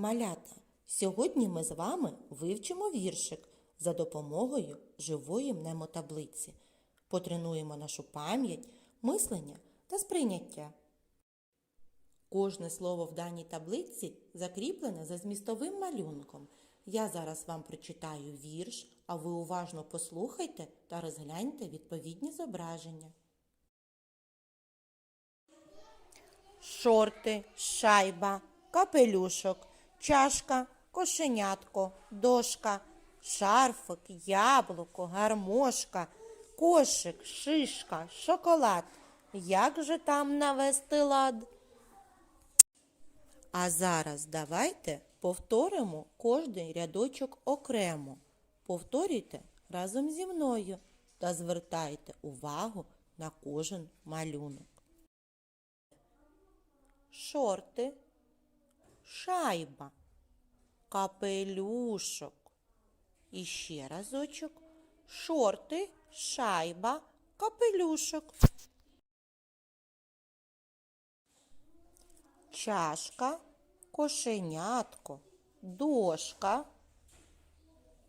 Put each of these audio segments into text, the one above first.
Малята, сьогодні ми з вами вивчимо віршик за допомогою живої мнемотаблиці. Потренуємо нашу пам'ять, мислення та сприйняття. Кожне слово в даній таблиці закріплене за змістовим малюнком. Я зараз вам прочитаю вірш, а ви уважно послухайте та розгляньте відповідні зображення. Шорти, шайба, капелюшок, чашка, кошенятко, дошка, шарфик, яблуко, гармошка, кошик, шишка, шоколад. Як же там навести лад? А зараз давайте повторимо кожний рядочок окремо. Повторюйте разом зі мною та звертайте увагу на кожен малюнок. Шорти, шайба, капелюшок. І ще разочок. Шорти, шайба, капелюшок. Чашка, кошенятко, дошка.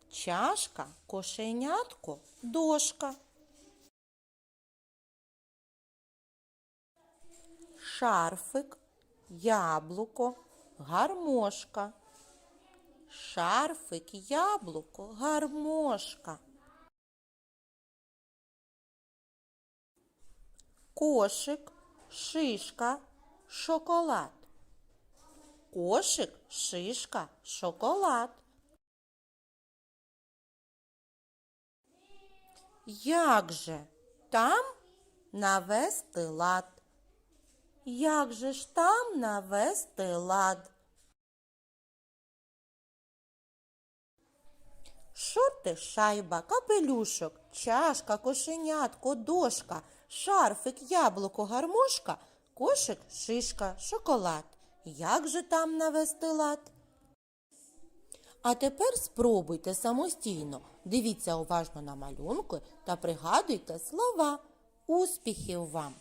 Чашка, кошенятко, дошка. Шарфик, яблуко, гармошка. Шарфик, яблуко, гармошка. Кошик, шишка, шоколад. Кошик, шишка, шоколад. Як же там навести лад? Як же ж там навести лад? Шорти, шайба, капелюшок, чашка, кошенятко, дошка, шарфик, яблуко, гармошка, кошик, шишка, шоколад. Як же там навести лад? А тепер спробуйте самостійно. Дивіться уважно на малюнки та пригадуйте слова. Успіхів вам!